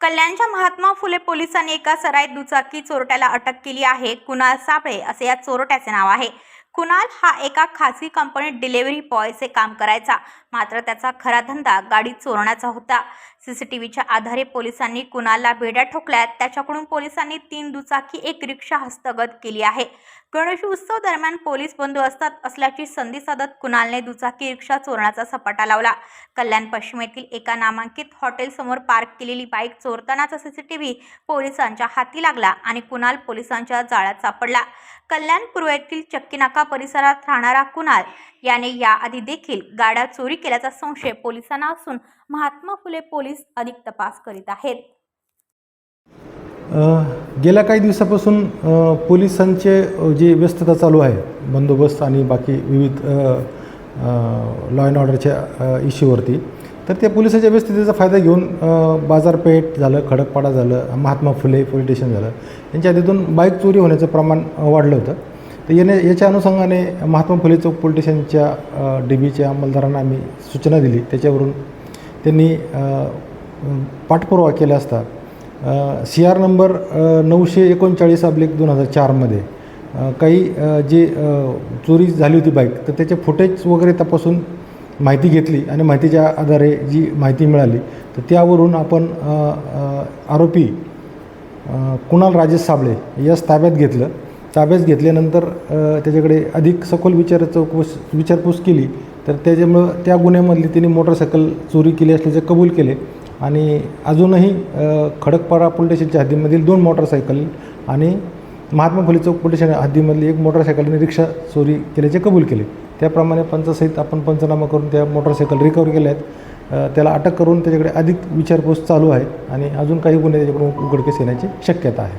कल्याणच्या महात्मा फुले पोलिसांनी एका सराईत दुचाकी चोरट्याला अटक केली आहे. कुणाल साबळे असे या चोरट्याचे नाव आहे. कुणाल हा एका खासगी कंपनीत डिलिव्हरी बॉयचे काम करायचा. मात्र त्याचा खरा धंदा गाडी चोरण्याचा होता. सी सी टी व्हीच्या आधारे पोलिसांनी कुणालला भेड्या ठोकल्यात. त्याच्याकडून पोलिसांनी तीन दुचाकी एक रिक्षा हस्तगत केली आहे. गणेश उत्सव दरम्यान पोलीस बंदोबस्तात असल्याची संधी साधत कुणालने दुचाकी रिक्षा चोरण्याचा सपाटा लावला. कल्याण पश्चिमेतील एका नामांकित हॉटेलसमोर पार्क केलेली बाईक चोरतानाचा सी सी टी व्ही पोलिसांच्या हाती लागला आणि कुणाल पोलिसांच्या जाळ्यात सापडला. कल्याण पूर्वेतील चक्कीनाका परिसरात राहणारा कुणाल याने याआधी देखील गाड्या चोरी केल्याचा संशय पोलिसांना असून महात्मा फुले पोलीस अधिक तपास करीत आहेत. गेल्या काही दिवसापासून पोलिसांचे जे जी व्यस्तता चालू आहे बंदोबस्त आणि बाकी विविध लॉ अँड ऑर्डरच्या इश्यूवरती तर त्या पोलिसाच्या व्यस्ततेचा फायदा घेऊन बाजारपेठ झालं खडकपाडा झालं महात्मा फुले पोलीस स्टेशन झालं यांच्या आधीतून बाईक चोरी होण्याचं प्रमाण वाढलं होतं. तर याने याच्या अनुषंगाने महात्मा फुले चौक पोलीस स्टेशनच्या डी बीच्या अंमलदारांना आम्ही सूचना दिली. त्याच्यावरून त्यांनी पाठपुरावा केला असता. सी आर नंबर नऊशे एकोणचाळीस अब्लिक दोन हजार चारमध्ये काही जे चोरी झाली होती बाईक तर त्याचे फुटेज वगैरे तपासून माहिती घेतली आणि माहितीच्या आधारे जी माहिती मिळाली तर त्यावरून आपण आरोपी कुणाल राजेश साबळे यास ताब्यात घेतलं. ताब्यात घेतल्यानंतर त्याच्याकडे अधिक सखोल विचार चौकस विचारपूस केली. तर त्याच्यामुळं त्या गुन्ह्यामधली तिने मोटरसायकल चोरी केली असल्याचे कबूल केले. आणि अजूनही खडकपाडा पोलीस स्टेशनच्या हद्दीमधील दोन मोटरसायकल आणि महात्मा फुले चौक पोलीस स्टेशन हद्दीमधली एक मोटरसायकल आणि रिक्षा चोरी केल्याचे कबूल केले. त्याप्रमाणे पंचासहित आपण पंचनामा करून त्या मोटरसायकल रिकवर केल्या आहेत त्याला अटक करून त्याच्याकडे अधिक विचारपूस चालू आहे आणि अजून काही गुन्हे त्याच्याकडून उघडकीस येण्याची शक्यता आहे.